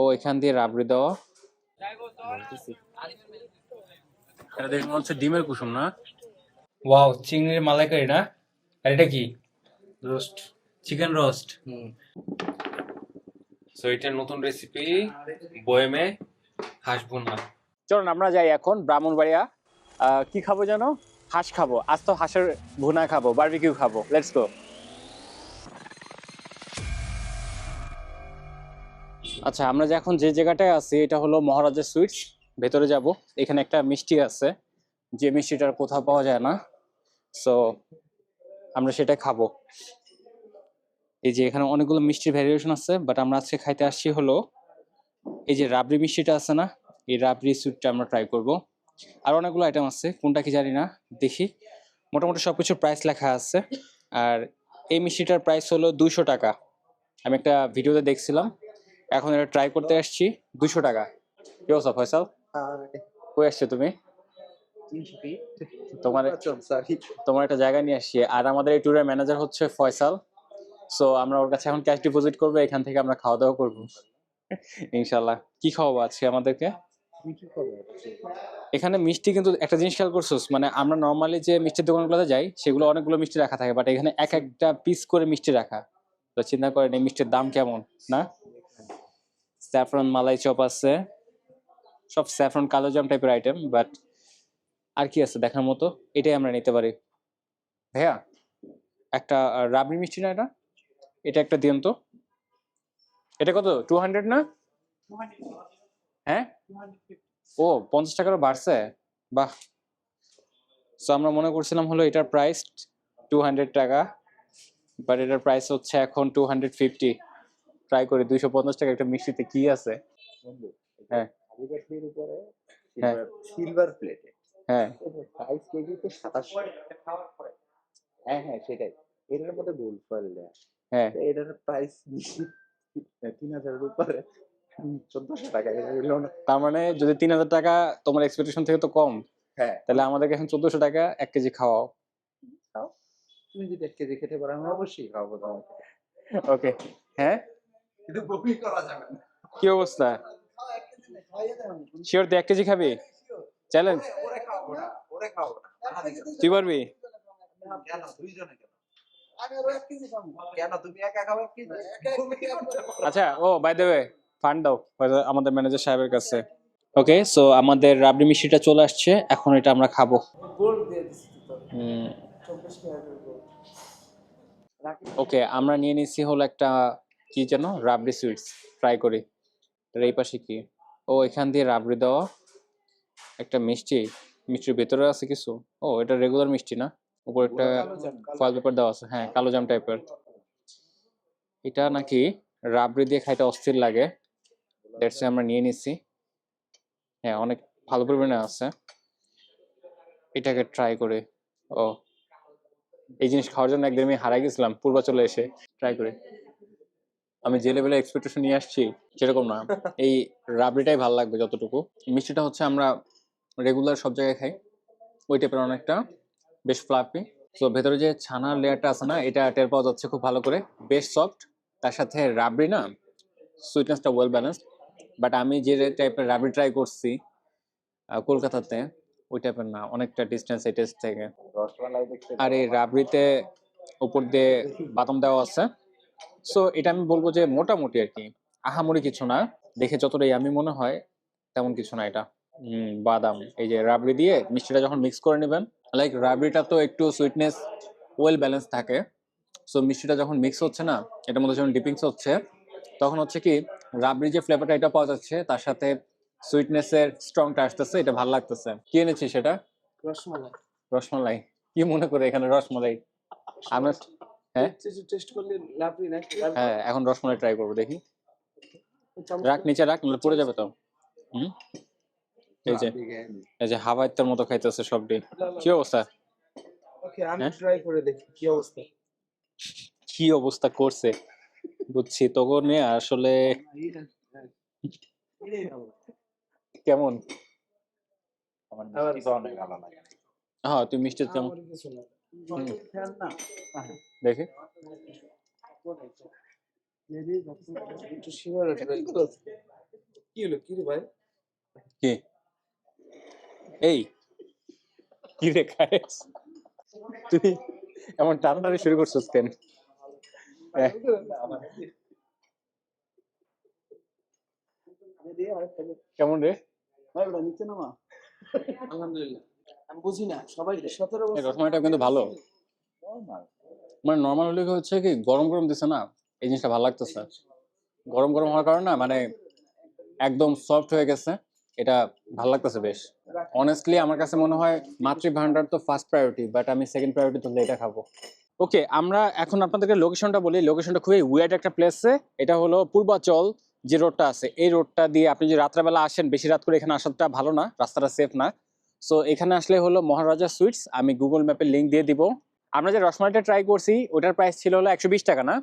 ও এখান দিয়ে রাবড়ি দেওয়া। এটা দেখে মনে হচ্ছে ডিমের কুসুম না? ওয়াও চিংড়ির মালাইকারি না? আর এটা কি? Roast. Chicken roast hmm. So এটা নতুন রেসিপি বয়েমে হাঁস ভুনা। চলুন আমরা যাই এখন ব্রাহ্মণবাড়িয়া। আহ, কি খাব জানো হাঁস খাব। আজ তো হাঁসের ভুনা খাব বারবিকিউ খাব। লেটস গো আচ্ছা আমরা যে এখন যে জায়গাটায় আছি, এটা হলো মহারাজা সুইটস ভেতরে যাব। এখানে একটা মিষ্টি আছে। যে মিষ্টিটার কোথাও পাওয়া যায় না। সো আমরা সেটা খাব। এই যে এখানে অনেকগুলো মিষ্টির ভ্যারিয়েশন আছে বাট আমরা আজকে খাইতে আসছি হলো এই যে রাবড়ি মিষ্টিটা আছে না, এই রাবড়ি সুইটটা আমরা ট্রাই করব। আর অনেকগুলো আইটেম আছে, কোনটা কি জানি না, দেখি। মোটামুটি সব কিছুর প্রাইস লেখা আছে। আর এই মিষ্টিটার প্রাইস হলো দুশো টাকা। আমি একটা ভিডিওতে দেখছিলাম। এখন এটা ট্রাই করতে আসছি। দুশো টাকা। কি অবস্থা, ফয়সাল? কই আসছো তুমি? তোমার তোমার একটা জায়গা নিয়ে আসছি। আর আমাদের এই ট্যুরের ম্যানেজার হচ্ছে ফয়সাল। সো আমরা ওর কাছে এখন ক্যাশ ডিপোজিট করব, এখান থেকে আমরা খাওয়া দাওয়া করব। ইনশাল্লাহ কি খাওয়াবো আজকে আমাদেরকে? এখানে মিষ্টি কিন্তু একটা জিনিস খেয়াল করছোস মানে আমরা নর্মালি যে মিষ্টির দোকানগুলোতে যাই, সেগুলো অনেকগুলো মিষ্টি রাখা থাকে বাট এখানে এক একটা পিস করে মিষ্টি রাখা। তো চিন্তা করেন এই মিষ্টির দাম কেমন, না? স্যাফরন মালাই চপ আছে। সব স্যাফরন কালো জাম টাইপের আইটেম বাট আর কি আছে দেখার মতো? এটাই আমরা নিতে পারি। ভাইয়া? একটা রাবড়ি মিষ্টি না এটা? এটা একটা দিন তো। এটা কত? টু হান্ড্রেড না? হ্যাঁ? ও পঞ্চাশ টাকারও বাড়ছে? বাহ। সো আমরা মনে করছিলাম হলো এটার প্রাইস টু হান্ড্রেড টাকা বাট এটার প্রাইস হচ্ছে এখন টু হান্ড্রেড ফিফটি ট্রাই করি দুইশো পঞ্চাশ টাকা একটা মিষ্টিতে কি আছে? হ্যাঁ। হ্যাঁ। সিলভার প্লেটে হ্যাঁ। কেজিতে হ্যাঁ হ্যাঁ সেটাই। এটার মধ্যে গোল ফল দেয়। হ্যাঁ। তো এটার প্রাইস তিন হাজারের উপরে। চোদ্দশো টাকা তার মানে যদি তিন হাজার টাকা তোমার এক্সপেকটেশন থেকে তো কম হ্যাঁ। তাহলে আমাদেরকে এখন চোদ্দশো টাকা এক কেজি খাওয়াও। তুমি যদি এক কেজি খেতে পারো আমি অবশ্যই খাওয়াবো তোমাকে। ওকে হ্যাঁ? কিন্তু বমি করা যাবে না। কি অবস্থা? শিওর তুই এক কেজি খাবি? চ্যালেঞ্জ ওরে খাওয়াবো না ওরে খাওয়াবো না। তুই পারবি? আচ্ছা ও বাই দ্য ওয়ে ফান্ড দাও আমাদের ম্যানেজার সাহেবের কাছে। ওকে সো আমাদের রাবড়ি মিষ্টিটা চলে আসছে এখন এটা আমরা খাব। ওকে আমরা নিয়ে নিছি হলো একটা কি যেন? রাবড়ি সুইটস ট্রাই করি। এটার এই পাশে কি? ও এখান দিয়ে রাবড়ি দেওয়া একটা মিষ্টি মিষ্টির ভেতরে আছে কিছু। ও এটা রেগুলার মিষ্টি না? উপর একটা ফয়েল পেপার দেওয়া আছে। হ্যাঁ কালো জাম টাইপের এটা নাকি রাবড়ি দিয়ে খাইতে অস্থির লাগে। দ্যাটস আমরা নিয়ে নিছি। হ্যাঁ অনেক ভালো পরিমাণে আছে। এটাকে ট্রাই করে। ও এই জিনিস খাওয়ার জন্য একদিন আমি হারাই গেছিলাম। পূর্বাচলে এসে ট্রাই করে। আমি যে লেভেলে এক্সপেকটেশন নিয়ে আসছি সেরকম না। এই রাবড়িটাই ভালো লাগবে যতটুকু। মিষ্টিটা হচ্ছে আমরা রেগুলার সব জায়গায় খাই। ওই টাইপের অনেকটা। বেশ ফ্লাফি তো ভেতরে যে ছানার লেয়ারটা আছে না এটা টের পাওয়া যাচ্ছে খুব ভালো করে। বেশ সফট তার সাথে রাবড়ি না সুইটনেসটা ওয়েল ব্যালেন্সড বাট আমি যে টাইপের রাবড়ি ট্রাই করছি কলকাতাতে ওই টাইপের না। অনেকটা ডিস্টেন্স এই টেস্ট থেকে। আর এই রাবড়িতে উপর দিয়ে বাদাম দেওয়া আছে। সো এটা আমি বলব যে মোটামুটি আর কি আহামরি কিছু না। দেখে যতটাই আমি মনে হয় তেমন কিছু না এটা। হম বাদাম এই যে রাবড়ি দিয়ে মিষ্টিটা যখন মিক্স করে নেবেন লাইক রাবড়িটা তো একটু সুইটনেস ওয়েল ব্যালেন্স থাকে। সো মিষ্টিটা যখন মিক্স হচ্ছে না এটার মধ্যে যখন ডিপিংস হচ্ছে তখন হচ্ছে কি রাবড়ি যে ফ্লেভারটা এটা পাওয়া যাচ্ছে তার সাথে সুইটনেসের স্ট্রংটা আসতেছে এটা ভালো লাগতেছে। কি এনেছি সেটা? রসমালাই। রসমালাই। কি মনে করে এখানে রসমালাই? আমরা হ্যাঁ? টেস্ট করলে লাভ নেই হ্যাঁ এখন রসমালাই ট্রাই করব দেখি। রাখ নিচে রাখ নাহলে পড়ে যাবে তো। হুম? এই যে এই যে হাওয়াইতের মতো খাইতেছে সবটি কি অবস্থা? ওকে আমি হ্যাঁ? ট্রাই করে দেখি কি অবস্থা। কি অবস্থা করছে? বুঝছি তোকে নিয়ে আসলে কেমন? হ্যাঁ তুই মিষ্টি কেমন ফ্যান না দেখি। কি হলো? কি রে ভাই? কি? এই। কি রে খায়েস তুই এমন টানাটানি শুরু করছিস কেন? হ্যাঁ। কেমন রে? ভাই ওটা নিচে নামা। আলহামদুলিল্লাহ। আমি বুঝি না সবাই সতেরো বছর কিন্তু ভালো। মানে নর্মাল হলে হচ্ছে কি গরম গরম দিছে না এই জিনিসটা ভালো লাগতেছে। গরম গরম হওয়ার কারণে মানে একদম সফট হয়ে গেছে এটা ভালো লাগতেছে বেশ। অনেস্টলি আমার কাছে মনে হয় মাতৃ ভান্ডার তো ফার্স্ট প্রায়োরিটি বাট আমি সেকেন্ড প্রায়োরিটি তুললে এটা খাব। ওকে আমরা এখন আপনাদেরকে লোকেশনটা বলি। লোকেশনটা খুবই উইয়ার্ড একটা প্লেসে এটা হলো পূর্বাচল যে রোডটা আছে। এই রোডটা দিয়ে আপনি যদি রাত্রেবেলা আসেন বেশি রাত করে এখানে আসাটা ভালো না রাস্তাটা সেফ না। সো এখানে আসলে হলো মহারাজা সুইটস, আমি গুগল ম্যাপের লিঙ্ক দিয়ে দিব। আমরা যে রসমালাইটা ট্রাই করছি, ওটার প্রাইস ছিল হলো একশো বিশ টাকা না?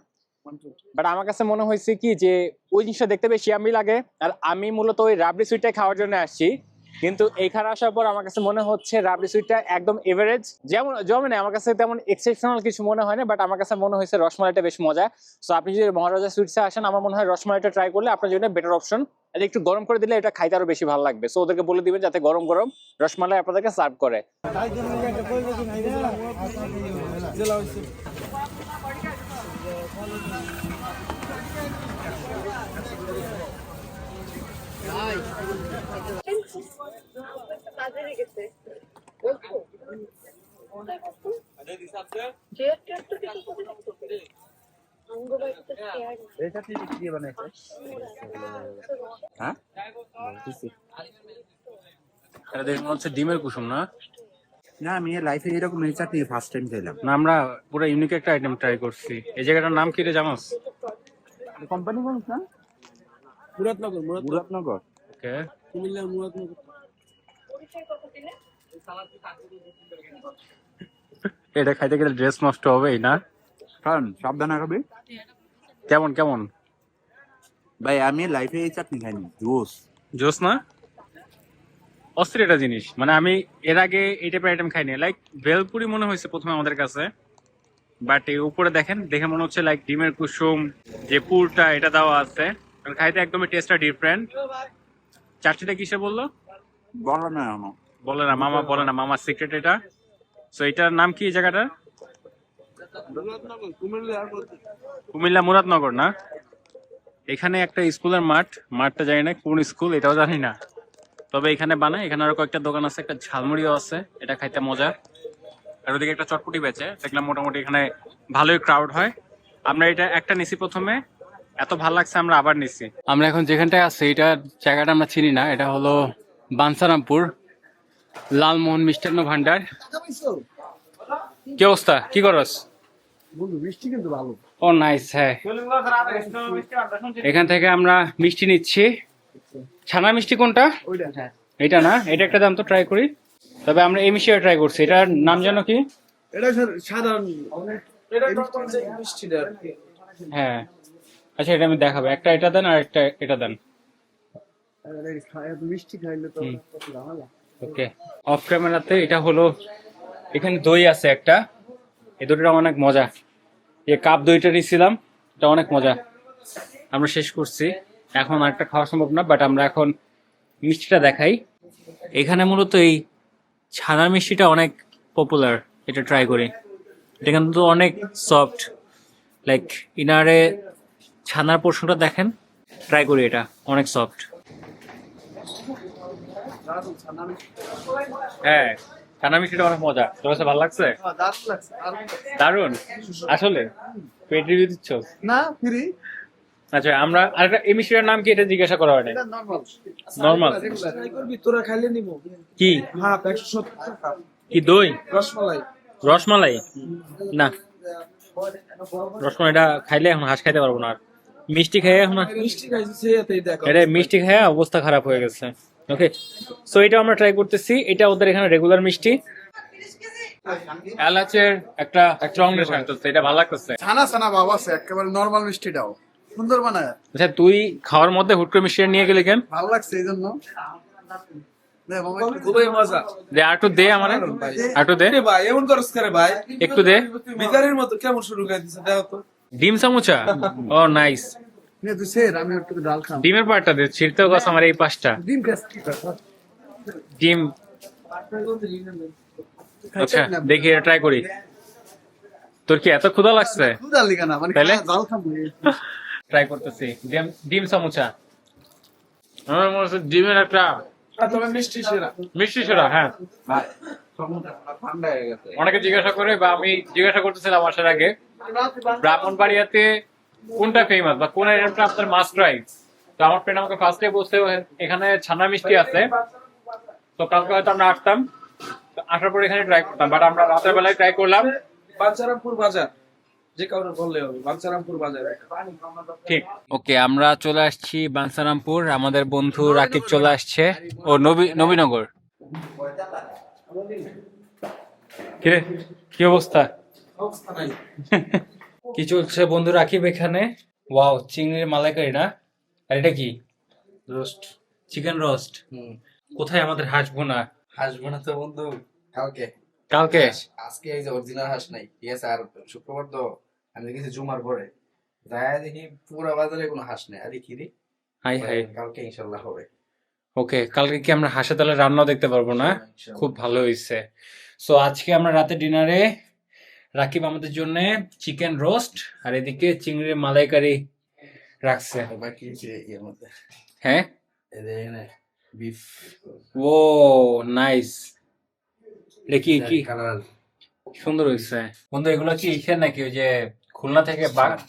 বাট আমার কাছে মনে হয়েছে কি যে, ওই জিনিসটা দেখতে বেশি আমি লাগে। আর আমি মূলত ওই রাবড়ি সুইটটা খাওয়ার জন্য আসছি। কিন্তু এখানে আসার পর আমার কাছে মনে হচ্ছে রাবড়ি সুইটটা একদম এভারেজ যেমন যেমন আমার কাছে তেমন এক্সেপশনাল কিছু মনে হয় না বাট আমার কাছে মনে হয়েছে রসমালাইটা বেশ মজা। সো আপনি যদি মহারাজা সুইটসে আসেন, আমার মনে হয় রসমালাইটা ট্রাই করলে আপনার জন্য বেটার অপশন আর, একটু গরম করে দিলে এটা খাইতে আরও বেশি ভালো লাগবে। সো ওদেরকে বলে দিবেন যাতে গরম গরম রসমালাই আপনাদেরকে সার্ভ করে গেছে যে একটা একটু কিছু করে অঙ্গ বাড়িতে শেয়ার এটা তুই কি দিয়ে বানাইছে। হ্যাঁ? এটা দেখে মনে হচ্ছে ডিমের কুসুম না? না আমি লাইফে এরকম এই চাটনি ফার্স্ট টাইম খেলাম। না আমরা পুরো ইউনিক একটা আইটেম ট্রাই করছি। এই জায়গাটার নাম কি রে জানোস কোম্পানি কোন না মুরাদনগর মুরাদনগর। ওকে। কুমিল্লার মুরাদনগর। এটা খাইতে গেলে ড্রেস নষ্ট হবেই না? কারণ সাবধানে খাবি। কেমন কেমন? ভাই আমি লাইফে এই চাটনি খাইনি জুস জোস না? অস্থির একটা জিনিস। মানে আমি এর আগে এই টাইপের আইটেম খাইনি। লাইক ভেলপুরি মনে হয়েছে প্রথমে আমাদের কাছে। বাট এই উপরে দেখেন দেখে মনে হচ্ছে লাইক ডিমের কুসুম যে পুরটা এটা দেওয়া আছে। খাইতে একদমই টেস্টটা ডিফারেন্ট চারটিটা কিসে বলল? বলো না বলে না মামা বলে না মামার সিক্রেট এটা। সো এটার নাম কি এই জায়গাটার? কুমিল্লা মুরাদনগর না? এখানে একটা স্কুলের মাঠ, মাঠটা জানি না, কোন স্কুল, এটাও জানি না। তবে এখানে বানায় এখানে আরও কয়েকটা দোকান আছে, একটা ঝালমুড়িও আছে, এটা খাইতে মজা। আর ওদিকে একটা চটপটি বেচে, দেখলাম মোটামুটি এখানে ভালোই ক্রাউড হয়। আমরা এটা একটা নিছি প্রথমে, এত ভালো লাগছে আমরা আবার নিছি। আমরা এখন যেখানটায় আছি, এটা জায়গাটা আমরা চিনি না, এটা হলো বানসারামপুর, লালমোহন মিষ্টান্ন ভান্ডার। কি অবস্থা? কি করস? বন্ধু, মিষ্টি কিন্তু ভালো। ও নাইস হ্যাঁ। এখান থেকে আমরা মিষ্টি নিচ্ছি। ছানা মিষ্টি কোনটা? হ্যাঁ এটা না? এটা একটা দাম তো ট্রাই করি। তবে আমরা এই মিষ্টিটা ট্রাই করছি। এটার নাম জানো কি? এটা স্যার সাধারণ। হ্যাঁ। আচ্ছা এটা আমি দেখাবো। একটা এটা দেন আর একটা এটা দেন। মিষ্টি খাইলে তো। ওকে। অফ ক্যামেরাতে এটা হলো এখানে দই আছে একটা। এই দইটা অনেক মজা। এই কাপ দইটা নিয়েছিলাম এটা অনেক মজা। আমরা শেষ করছি। এখন আরেকটা খাওয়া সম্ভব না বাট আমরা এখন মিষ্টিটা দেখাই। এখানে মূলত এই ছানার মিষ্টিটা অনেক পপুলার এটা ট্রাই করি। এটা কিন্তু অনেক সফট লাইক ইনারে ছানার পোর্শনটা দেখেন ট্রাই করি এটা, অনেক সফট। হ্যাঁ। ছানা মিষ্টিটা অনেক মজা। তোর কাছে ভালো লাগছে? হ্যাঁ। দারুণ আসলে? পেট রিভিউ দিচ্ছ? না ফ্রি। আচ্ছা আমরা আরেকটা এই মিষ্টিটার নাম কি এটা জিজ্ঞাসা করা হয়নি? এটা নরমাল Normal? ট্রাই করবি তোরা খাইলে নিব। কি? হ্যাঁ একশো টাকা। কি দই? রসমালাই। রসমালাই? না। রসমালাইটা খাইলে এখন হাঁস খাইতে পারব না আর। মিষ্টি খেয়ে এখন মিষ্টি খাইছি এটা মিষ্টি খেয়ে অবস্থা খারাপ হয়ে গেছে। ওকে সো এটা আমরা ট্রাই করতেছি। এটা ওদের এখানে রেগুলার মিষ্টি। এলাচের একটা স্ট্রং এটা ভালো লাগতেছে। ছানা ছানা ভাব আছে একেবারে নর্মাল মিষ্টিটাও। সুন্দর বানায়। আচ্ছা তুই খাওয়ার মধ্যে হুট করে মিষ্টি নিয়ে গেলি কেন? ভালো লাগছে এই জন্য। একটু দে। খুবই মজা। দে আর দে আমার। আর দে। ভাই এমন করস করে ভাই? একটু দে। ভিকারির মতো কেমন শুরু করে দিছে দেখো তো। ডিম সামুচা? ও নাইস নে তুই সের আমি একটু ডাল খাম। ডিমের পাটটা দে গাছ আমার এই পাশটা। ডিম খাস কি ডিম। আচ্ছা দেখি এটা ট্রাই করি। তোর কি এত ক্ষুধা লাগছে? কেন মানে ডাল খাম ট্রাই করতেছি। ডিম ডিম সামোসা আমার মনে হচ্ছে ডিমের একটা তবে মিষ্টি সেরা। মিষ্টি হ্যাঁ। অনেকে জিজ্ঞাসা করে বা আমি জিজ্ঞাসা করতেছিলাম আসার আগে ব্রাহ্মণ ব্রাহ্মণবাড়িয়াতে কোনটা ফেমাস বা কোন আইটেমটা আপনার মাস্ট ট্রাই তো আমার ফ্রেন্ড আমাকে ফার্স্টে বলছে এখানে ছানা মিষ্টি আছে। তো কালকে হয়তো আমরা আসতাম। তো আসার পর এখানে ট্রাই করতাম। বাট আমরা রাতের বেলায় ট্রাই করলাম। বাঞ্চারামপুর বাজার। যে কাউরে বললে হবে বাঞ্চারামপুর বাজার ঠিক। ওকে আমরা চলে আসছি বানসারামপুর আমাদের বন্ধু রাকিব চলে আসছে। ও নবী নবীনগর। কিরে কি অবস্থা? অবস্থা নাই। কি চলছে বন্ধু রাকিব এখানে। ওয়াও চিংড়ির মালাইকারি না? আর এটা কি? রোস্ট চিকেন রোস্ট কোথায় আমাদের হাঁস বোনা হাসবো না তো বন্ধু কালকে। কালকে? আজকে এই যে অরিজিনাল হাঁস নাই। ঠিক আছে আর শুক্রবার তো আমি দেখেছি জুমার পরে যায় দেখি পুরো বাজারে কোনো হাঁস নেই। আরে কি রে? Hi hi. কালকে ইনশাল্লাহ হবে। ওকে কালকে কি আমরা হাঁসের তালে রান্না দেখতে পারব না? খুব ভালো হয়েছে সো আজকে আমরা রাতে ডিনারে রাকিব আমাদের জন্য চিকেন রোস্ট আর এদিকে চিংড়ির মালাইকারি রাখছে। হ্যাঁ? বিফ ও নাইস এটা কি সুন্দর হয়েছে। বন্ধু এগুলো কি ইসে নাকি? ওই যে খুলনা থেকে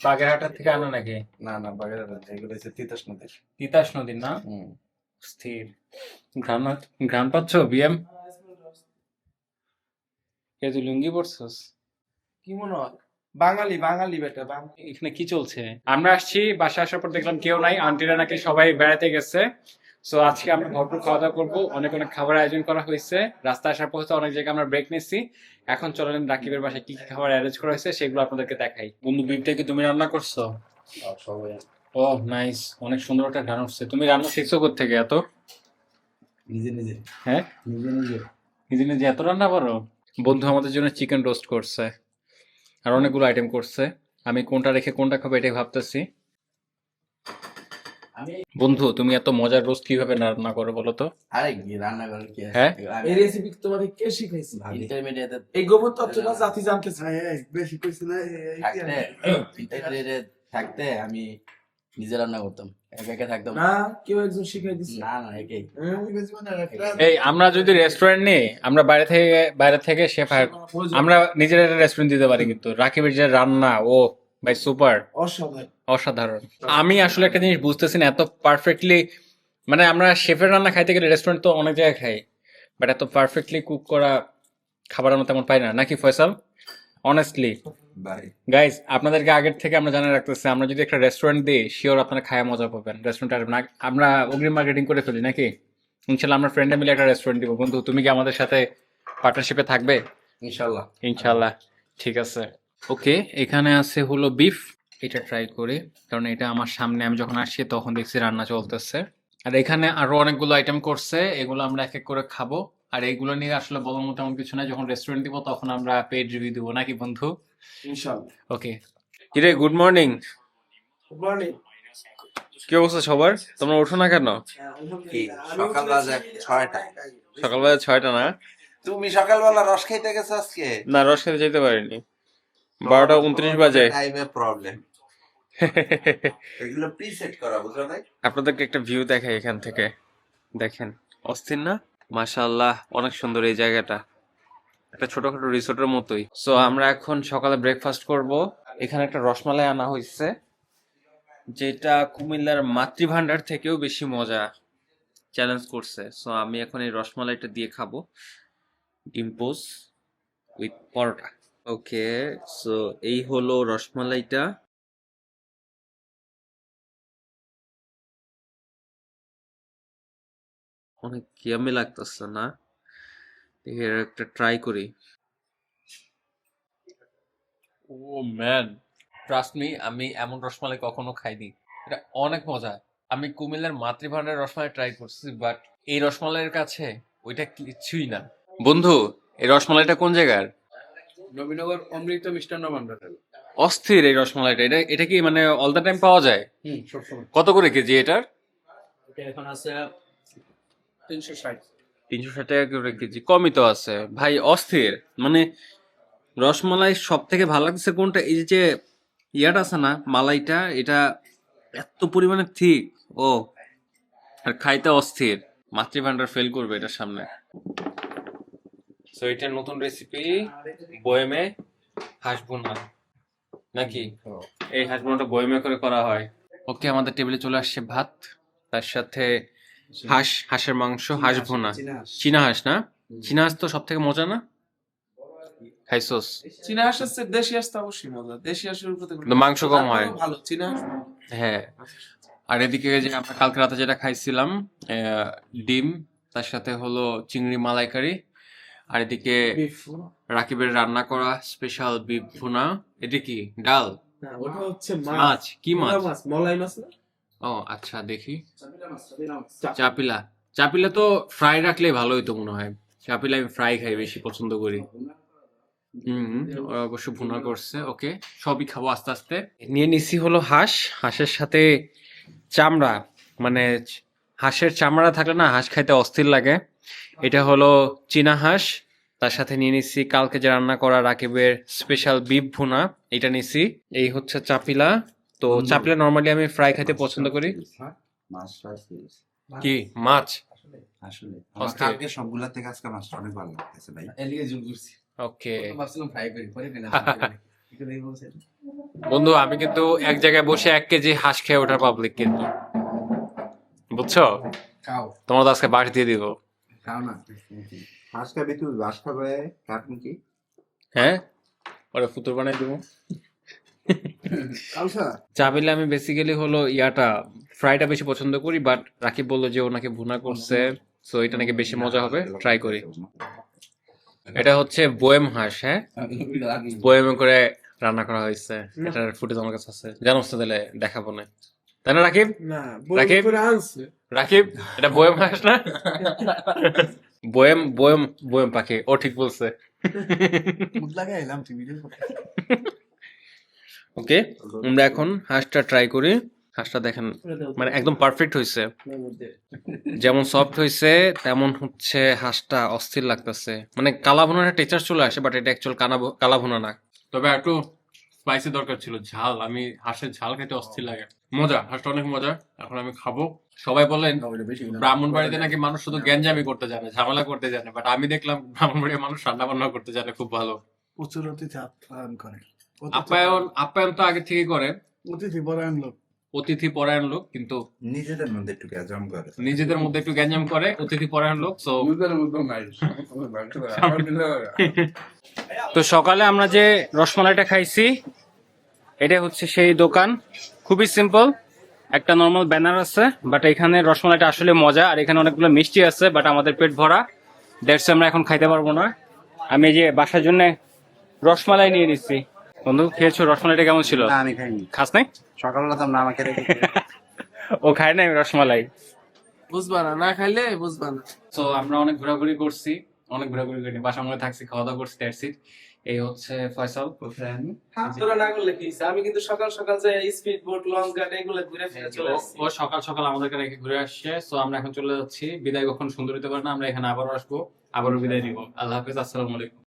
বাগেরহাটের থেকে আনা নাকি? না না বাগের এগুলো হচ্ছে তিতাস নদীর। তিতাস নদীর না? স্থির। ঘ্রাণ ঘ্রাণ পাচ্ছ বিএম? কে তুই লুঙ্গি পরছস? কি মনে হয়? বাঙালি বাঙালি বেটা এখানে কি চলছে? আমরা আসছি বাসা আসার পর দেখলাম কেউ নাই আন্টিরা নাকি সবাই বেড়াতে গেছে। সো আজকে আমরা ভরপুর খাওয়া দাওয়া করব। অনেক অনেক খাবার আয়োজন করা হয়েছে। রাস্তা আসার পথে অনেক জায়গায় আমরা ব্রেক নিচ্ছি এখন চলেন রাকিবের বাসায় কি কি খাবার অ্যারেঞ্জ করা হয়েছে সেগুলো আপনাদেরকে দেখাই। বন্ধু বিপটা কি তুমি রান্না করছ? ও নাইস অনেক সুন্দর একটা গান উঠছে। তুমি রান্না শিখছো থেকে এত? নিজে নিজে। হ্যাঁ? নিজে নিজে। নিজে নিজে। এত রান্না পারো বন্ধু আমাদের জন্য চিকেন রোস্ট করছে। আর অনেকগুলো আইটেম করছে। আমি কোনটা রেখে কোনটা খাব এটাই ভাবতেছি। বন্ধু তুমি এত মজার রোজ কীভাবে রান্না করো বলো তো? আরে কি রান্না করে কি হ্যাঁ? এই রেসিপি তোমাকে কে শিখাইছে? ইন্টারমিডিয়েটে এই গোবর তত্ত্বটা জাতি জানতে চায় বেশি কইছি না এই- এই- থাকতে। ইন্টারমিডিয়েটে থাকতে আমি নিজে রান্না করতাম একা একা থাকতাম। না কেউ একজন শিখাই দিছে। না না একাই। আমি কইছি মানে এই আমরা যদি রেস্টুরেন্ট নিই আমরা বাইরে থেকে বাইরে থেকে শেফ হায়ার আমরা নিজের একটা রেস্টুরেন্ট দিতে পারি কিন্তু। রাকিবের যে রান্না ও ভাই সুপার অসাধারণ। অসাধারণ। আমি আসলে একটা জিনিস বুঝতেছি না এত পারফেক্টলি মানে আমরা শেফের রান্না খাইতে গেলে রেস্টুরেন্ট তো অনেক জায়গায় খাই। বাট এত পারফেক্টলি কুক করা খাবার আমরা তেমন পাই না। নাকি ফয়সাল? অনেস্টলি গাইজ আপনাদেরকে আগের থেকে আমরা জানিয়ে রাখতেছি আমরা যদি একটা রেস্টুরেন্ট দিই শিওর আপনারা খায় মজা পাবেন। রেস্টুরেন্ট আসবেন আমরা অগ্রিম মার্কেটিং করে ফেলি নাকি? ইনশাল্লাহ আমরা ফ্রেন্ডে মিলে একটা রেস্টুরেন্ট দিব। বন্ধু তুমি কি আমাদের সাথে পার্টনারশিপে থাকবে? ইনশাল্লাহ। ইনশাল্লাহ। ঠিক আছে। ওকে এখানে আছে হলো বিফ এটা ট্রাই করি কারণ এটা আমার সামনে আমি যখন আসছি তখন দেখছি রান্না চলতেছে। আর এখানে আরও অনেকগুলো আইটেম করছে এগুলো আমরা এক এক করে খাব। আর এইগুলো নিয়ে আসলে বলার মতো এমন কিছু নাই। যখন রেস্টুরেন্ট দিব তখন আমরা পেড রিভিউ দিব নাকি বন্ধু? ইনশাআল্লাহ। ওকে কিরে গুড মর্নিং গুড মর্নিং কি অবস্থা সবার? তোমরা ওঠো না কেন? কি? সকাল বাজে ছয়টা। সকালবেলা ছয়টা না? তুমি সকালবেলা রস খাইতে গেছো আজকে? না রস খেতে যেতে পারিনি। বারোটা উনত্রিশ বাজে। টাইমে প্রবলেম এগুলো প্রিসেট করা বুঝো নাই? আপনাদেরকে একটা ভিউ দেখাই এখান থেকে। দেখেন অস্থির না? মাশাআল্লাহ, অনেক সুন্দর এই জায়গাটা। একটা ছোটখাটো রিসোর্টের মতোই। সো আমরা এখন সকালে ব্রেকফাস্ট করব। এখানে একটা রসমালাই আনা হয়েছে, যেটা কুমিল্লার মাতৃভাণ্ডার থেকেও বেশি মজা চ্যালেঞ্জ করছে। সো আমি এখন এই রসমালাইটা দিয়ে খাব। ডিম্পোজ উইথ পরোটা। ওকে সো এই হলো রসমালাইটা। অনেক ইয়ামি লাগতেছে না। দেখি এর একটা ট্রাই করি। ও ম্যান ট্রাস্ট মি আমি এমন রসমালাই কখনো খাইনি। এটা অনেক মজা। আমি কুমিল্লার মাতৃভান্ডার রসমালাই ট্রাই করছি বাট এই রসমালাইয়ের কাছে ওইটা কিছুই না। বন্ধু এই রসমালাইটা কোন জায়গার? নবীনগর অমৃত মিষ্টান্ন ভান্ডার অস্থির এই রসমালাইটা। এটা এটা কি মানে অল দ্য টাইম পাওয়া যায়? কত করে কেজি এটার? এটা এখন আছে তিনশো ষাট। তিনশো ষাট টাকা করে কেজি কমই তো আছে। ভাই অস্থির। মানে রসমালাই সব থেকে ভালো লাগছে কোনটা? এই যে ইয়াটা আছে না মালাইটা এটা এত পরিমাণে ঠিক। ও আর খাইতে অস্থির। মাতৃভান্ডার ফেল করবে এটার সামনে। তো এটা নতুন রেসিপি বয়েমে হাঁস ভুনা নাকি এই হাঁস ভুনাটা বয়েমে করে করা হয়। ওকে আমাদের টেবিলে চলে আসছে ভাত। তার সাথে হাঁস হাঁসের মাংস হাঁস ভুনা। চীনা হাঁস। না? চীনা হাঁস তো সব থেকে মজা না? খাইছোস। চীনা হাঁস হচ্ছে দেশি হাঁস তো অবশ্যই মজা। দেশি হাঁসের উপরে মাংস কম হয়। ভালো চীনা হাঁস হ্যাঁ। আর এদিকে যে আমরা কালকে রাতে যেটা খাইছিলাম আহ, ডিম তার সাথে হলো চিংড়ি মালাইকারি। আর এদিকে রাকিবের রান্না করা স্পেশাল বিফ ভুনা। এটা কি? ডাল? না, ওটা হচ্ছে মাছ মাছ। কি মাছ? মাছ মলাই মাছ না? ও আচ্ছা দেখি। চা- চাপিলা। চাপিলা তো ফ্রাই রাখলে ভালো হইতো মনে হয়। চাপিলা আমি ফ্রাই খাই বেশি পছন্দ করি। হুম ওরা অবশ্য ভুনা করছে ওকে। সবই খাব আস্তে আস্তে। নিয়ে নিছি হলো হাঁস। হাঁসের সাথে চামড়া। মানে হাঁসের চামড়া থাকলে না হাঁস খাইতে অস্থির লাগে। এটা হলো চীনা হাঁস। তার সাথে নিয়ে নিছি কালকে যে রান্না করা রাকিবের স্পেশাল বিফ ভুনা। এটা নিছি। এই হচ্ছে চাপিলা। তো চাপিলা নর্মালি আমি ফ্রাই খেতে পছন্দ করি। কি? মাছ? আসলে। কালকে সবগুলা থেকে আজকে মাছটা অনেক ভালো লাগতেছে ভাই। এলিগে জুল করছি। ওকে ভাবছিলাম ফ্রাই করি পরে কেন বন্ধু আমি কিন্তু এক জায়গায় বসে এক কেজি হাঁস খেয়ে ওঠার পাবলিক কিন্তু। বুঝছ? তোমার তো আজকে বাস দিয়ে দিব। খাও না। হাঁস খাবি তুই বাস খাবে কাটুন কি? হ্যাঁ? ওরা ফুতুর বানাই দিব। চাবিলে আমি বেসিক্যালি হলো ইয়াটা ফ্রাইটা বেশি পছন্দ করি বাট রাকিব বলল যে ও নাকি ভুনা করছে সো এটা নাকি বেশি মজা হবে ট্রাই করি। এটা হচ্ছে বোয়েম হাঁস হ্যাঁ? বোয়েমে করে রান্না করা হয়েছে। এটার ফুটেজ আমার কাছে আছে। তো তাহলে দেখাবো না। তাই না রাকিব? রাকিব? বই করে আনছে। রাকিব এটা বোয়েম হাঁস না? বোয়েম বোয়েম বোয়েম পাখি ও ঠিক বলছে। ওকে? আমরা এখন হাঁসটা ট্রাই করি। হাঁসটা দেখেন মানে একদম পারফেক্ট হয়েছে যেমন সফট হয়েছে তেমন হচ্ছে হাঁসটা অস্থির লাগতেছে। মানে কালা ভুনার টেচার চলে আসে বাট এটা অ্যাকচুয়াল কালা ভুনা না। তবে একটু স্পাইসি দরকার ছিল ঝাল। আমি হাঁসের ঝাল খেতে অস্থির লাগে। মজা হাঁসটা অনেক মজা। এখন আমি খাব। সবাই বলেন ব্রাহ্মণ বাড়িতে নাকি মানুষ শুধু গ্যাঞ্জামি করতে জানে ঝামেলা করতে জানে বাট আমি দেখলাম ব্রাহ্মণ বাড়ির মানুষ রান্না বান্না করতে জানে খুব ভালো। প্রচুর অতিথি আপ্যায়ন করে। আপ্যায়ন আপ্যায়ন তো আগে থেকে করে। অতিথি পরায়ণ লোক। অতিথি পরায়ণ লোক কিন্তু নিজেদের মধ্যে একটু গ্যাজম করে। নিজেদের মধ্যে একটু গ্যাঞ্জাম করে অতিথি পরায়ণ লোক তো তো সকালে আমরা যে রসমালাইটা খাইছি এটা হচ্ছে সেই দোকান। খুবই সিম্পল একটা নর্মাল ব্যানার আছে বাট এখানে রসমালাইটা আসলে মজা আর এখানে অনেকগুলো মিষ্টি আছে বাট আমাদের পেট ভরা। দ্যাটস আমরা এখন খাইতে পারব না। আমি এই যে বাসার জন্য রসমালাই নিয়ে নিচ্ছি বন্ধু খেয়েছো? রসমালাইটা কেমন ছিল? না আমি খাইনি। খাস নাই? সকালবেলা তো আমরা আমাকে রেখে ও খায় নাই রসমালাই? বুঝবা না না খাইলে বুঝবা না। তো আমরা অনেক ঘোরাঘুরি করছি অনেক ঘোরাঘুরি করিনি। বাসার মধ্যে থাকছি খাওয়া দাওয়া করছি দ্যাটস ইট এই হচ্ছে ফয়সাল তোরা না করলে কি আমি কিন্তু সকাল সকাল যে স্পিড বোট লং গার্ড এগুলো ঘুরে ফিরে চলে ও- সকাল সকাল আমাদেরকে রেখে ঘুরে আসছে। তো আমরা এখন চলে যাচ্ছি। বিদায় কখন সুন্দর হতে পারে না আমরা এখানে আবার আসব। আবারও বিদায় নিব। আল্লাহ হাফিজ আসসালামু আলাইকুম।